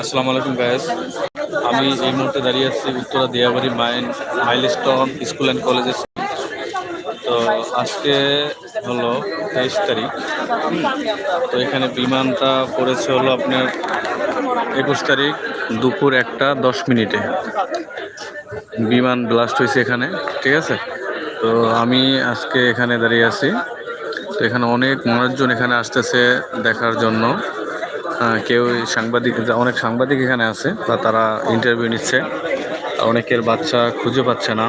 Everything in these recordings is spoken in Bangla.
আসসালামু আলাইকুম গায়েস আমি এই মুহূর্তে দাঁড়িয়ে আছি উত্তরা দিয়াবাড়ি মাইন মাইলস্টোন স্কুল অ্যান্ড কলেজের তো আজকে হলো তেইশ তারিখ। তো এখানে বিমানটা পড়েছে হলো আপনার একুশ তারিখ দুপুর একটা দশ মিনিটে। বিমান ব্লাস্ট হয়েছে এখানে, ঠিক আছে? তো আমি আজকে এখানে দাঁড়িয়ে আছি। তো এখানে অনেক মানুষজন এখানে আসতেছে দেখার জন্য। কেউ সাংবাদিক অনেক সাংবাদিক এখানে আছে বা তারা ইন্টারভিউ নিচ্ছে। অনেকের বাচ্চা খুঁজে পাচ্ছে না।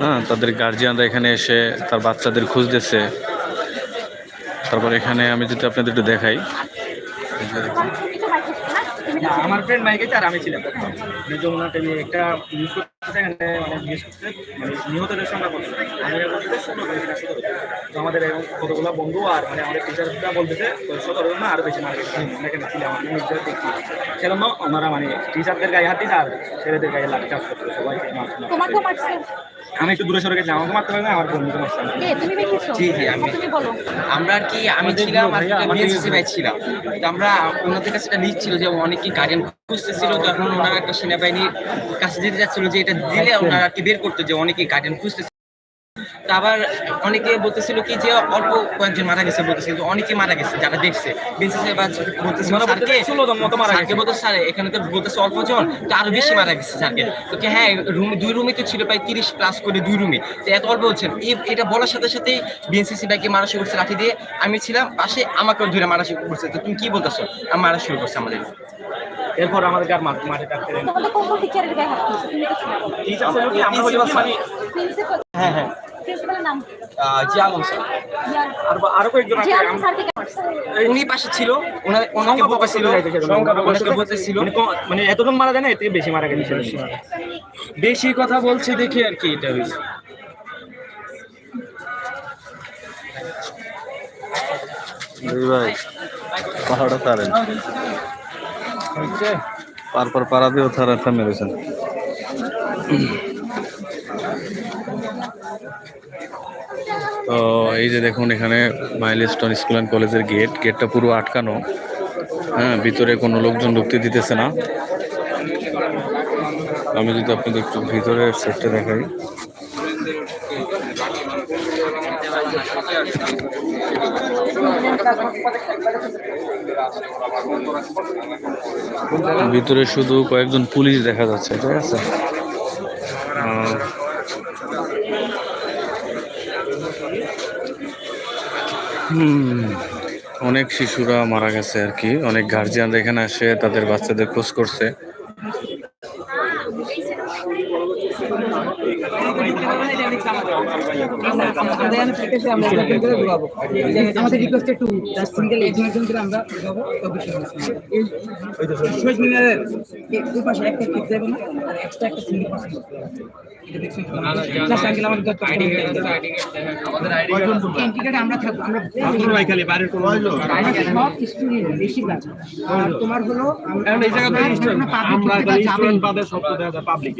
হ্যাঁ তাদের গার্জিয়ানরা এখানে এসে তার বাচ্চাদের খুঁজতেছে। তারপর এখানে আমি যদি আপনাদের একটু দেখাই। আমার ফ্রেন্ড মাইকে আর আমি ছিলাম। যমুনা টেনে একটা মানে জিজ্ঞেস করতে মানে নিহতদের সংখ্যা কত আমি বলতে ষোলো সতেরো তো আমাদের এরকম কতগুলো বন্ধু আর মানে আমাদের টিচাররা বলতেছে তো সতেরো না আরও বেশি মার্কেট এখানে ছিল আমার নিউজে দেখছি সেজন্য ওনারা মানে টিচারদের গায়ে হাত দিচ্ছে আর ছেলেদের গায়ে লাঠি চাষ করতে সবাইকে মারছে আমি একটু দূরে সরে গেছি আমাকে মারতে পারে না আমার বন্ধুকে মারছে কে তুমি দেখেছ? জি, জি, আমি- তুমি বলো। আমরা আর কি আমি ছিলাম আর ছিলাম। তো আমরা ওনাদের কাছে একটা লিস্ট ছিল যে অনেকে গার্ডিয়ান খুঁজতেছিল তখন ওনারা একটা সেনাবাহিনীর কাছে যেতে যাচ্ছিল যে এটা দিলে ওনারা কি বের করতো যে অনেকে গার্ডিয়ান খুঁজতেছে। তো আবার অনেকে বলতেছিল কি যে অল্প কয়েকজন মারা গেছে বলতেছে কিন্তু অনেকে মারা গেছে যারা দেখছে। বিএসসি ব্যাচ বলতেছিল ওনারা স্যারকে বলতেছে 16 জন মতো মারা স্যারকে বলতে স্যার এখানে তো বলতেছে অল্প জন তো আরও বেশি মারা গেছে স্যারকে। তো হ্যাঁ রুম দুই রুমে তো ছিল প্রায় তিরিশ প্লাস করে দুই রুমে তো এত অল্প বলছেন এটা বলার সাথে সাথে বিএনসিসি ব্যাগকে মারা শুরু করছে লাঠি দিয়ে। আমি ছিলাম পাশে আমাকেও ধরে মারা শুরু করছে। তো তুমি কি বলতেছো? আমি মারা শুরু করছে আমাদের। এরপর আমাদেরকে আর মাঠে মাঠে ডাকতে দেন মানে হ্যাঁ হ্যাঁ। স্যার আর আরও কয়েকজন উনি পাশে ছিল। ওনার ওনাকে ওনাকে বলতেছিল মানে মানে এতজন মারা যায় না এর থেকে বেশি মারা গেছে বেশি কথা বলছে দেখে আর কি এটা হয়েছে। ভাই তারেন। পার পার পাড়া দিয়েও তার একটা মেরেছেন তো এই যে দেখুন এখানে মাইলস্টোন স্কুল অ্যান্ড কলেজের গেট। গেটটা পুরো আটকানো। হ্যাঁ ভিতরে কোনো লোকজন ঢুকতে দিতেছে না। আমি যদি আপনাদের একটু ভিতরের সেটটা দেখাই। ভিতরে শুধু কয়েকজন পুলিশ দেখা যাচ্ছে, ঠিক আছে? অনেক শিশুরা মারা গেছে আর কি। অনেক গার্জিয়ান এখানে আসে, তাদের বাচ্চাদের খোঁজ করছে। আমাদের রিকোয়েস্ট একটু সিঙ্গেল একজন একজন করে আমরা যাব তবে মিনারের এই পাশে একটা ঠিক যাবে না আর এক্সট্রা একটা সিঙ্গেল পাস আমরা থাকব আমরা স্টুডেন্ট বেশিরভাগ আর তোমার হলো আমরা আমরা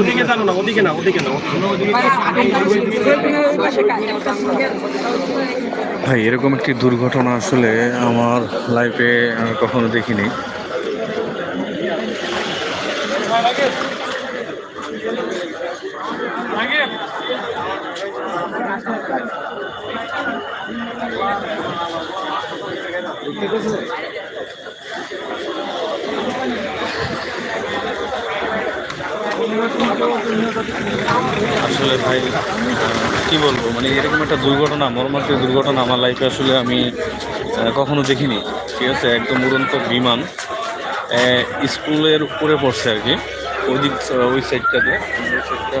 ওদিকে জানো না, ওদিকে না ওদিকে না। ভাই, এরকম একটি দুর্ঘটনা আসলে আমার লাইফে কখনো দেখিনি। আসলে ভাই কি বলব? মানে এরকম একটা দুর্ঘটনা, মর্মান্তিক দুর্ঘটনা আমার লাইফে আসলে আমি কখনো দেখিনি। ঠিক আছে? একদম উড়ন্ত বিমান। স্কুলের উপরে পড়ছে আর কি। ওই দিক ওই সাইডটাতে ওই সাইডটা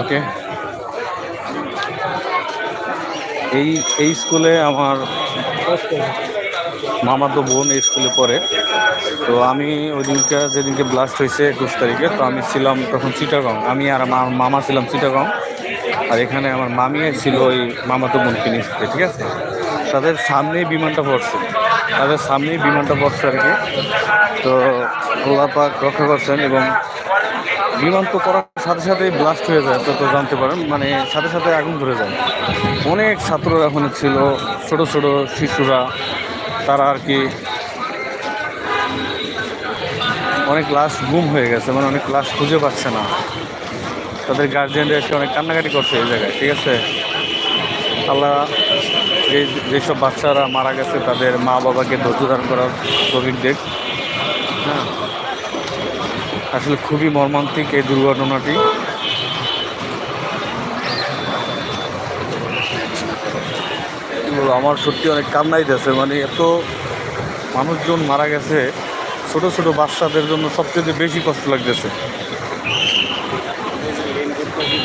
ওকে। এই এই স্কুলে আমার মামাতো বোন এই স্কুলে পড়ে। তো আমি ওই দিনকে যেদিনকে ব্লাস্ট হয়েছে একুশ তারিখে তো আমি ছিলাম তখন চিটাগং। আমি আর আমার মামা ছিলাম চিটাগং। আর এখানে আমার মামি ছিল ওই মামাতো বোনকে নিয়ে এসেছে, ঠিক আছে? তাদের সামনেই বিমানটা পড়ছে। তাদের সামনেই বিমানটা পড়ছে আর কি। তো আল্লাহ পাক রক্ষা করছেন এবং বিমান তো করার সাথে সাথেই ব্লাস্ট হয়ে যায়, তো তো জানতে পারেন। মানে সাথে সাথে আগুন ধরে যায়। অনেক ছাত্ররা এখন ছিল, ছোট ছোট শিশুরা, তারা আর কি অনেক ক্লাস গুম হয়ে গেছে মানে অনেক ক্লাস খুঁজে পাচ্ছে না। তাদের গার্জিয়ানরা এসে অনেক কান্নাকাটি করছে এই জায়গায়, ঠিক আছে? আল্লাহ এই যেসব বাচ্চারা মারা গেছে, তাদের মা বাবাকে ধৈর্য ধারণ করার দেখ হ্যাঁ আসলে খুবই মর্মান্তিক এই দুর্ঘটনাটি। আমার সত্যি অনেক কান্নাই দিয়েছে। মানে এত মানুষজন মারা গেছে, ছোট ছোট বাচ্চাদের জন্য সবচেয়ে বেশি কষ্ট লাগতেছে।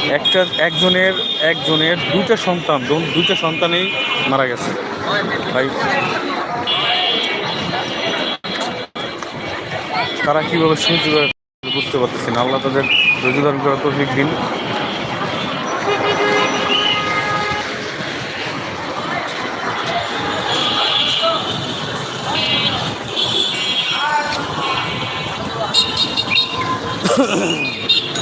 একটা একজনের একজনের দুইটা সন্তান দুইটা সন্তানেই মারা গেছে ভাই তারা কীভাবে সহ্য করে বুঝতে পারতেছি না আল্লাহ তাদের রোজগার করার তৌফিক দিন